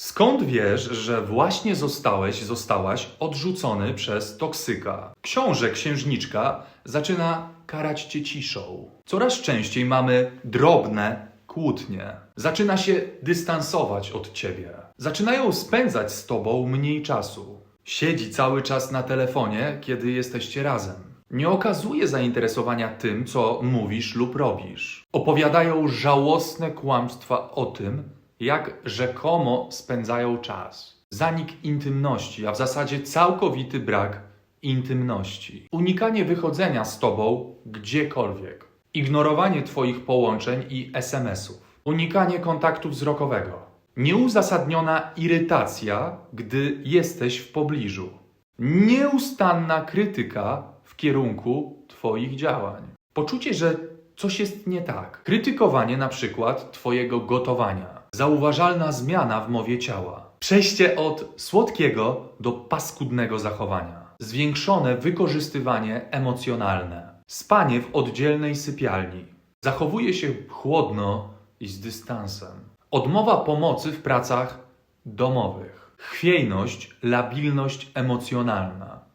Skąd wiesz, że właśnie zostałeś, zostałaś odrzucony przez toksyka? Książę księżniczka zaczyna karać cię ciszą. Coraz częściej mamy drobne kłótnie. Zaczyna się dystansować od ciebie. Zaczynają spędzać z tobą mniej czasu. Siedzi cały czas na telefonie, kiedy jesteście razem. Nie okazuje zainteresowania tym, co mówisz lub robisz. Opowiadają żałosne kłamstwa o tym, jak rzekomo spędzają czas. Zanik intymności, a w zasadzie całkowity brak intymności. Unikanie wychodzenia z tobą gdziekolwiek. Ignorowanie twoich połączeń i SMS-ów. Unikanie kontaktu wzrokowego. Nieuzasadniona irytacja, gdy jesteś w pobliżu. Nieustanna krytyka w kierunku Twoich działań. Poczucie, że coś jest nie tak. Krytykowanie na przykład Twojego gotowania. Zauważalna zmiana w mowie ciała. Przejście od słodkiego do paskudnego zachowania. Zwiększone wykorzystywanie emocjonalne. Spanie w oddzielnej sypialni. Zachowuje się chłodno i z dystansem. Odmowa pomocy w pracach domowych. Chwiejność, labilność emocjonalna.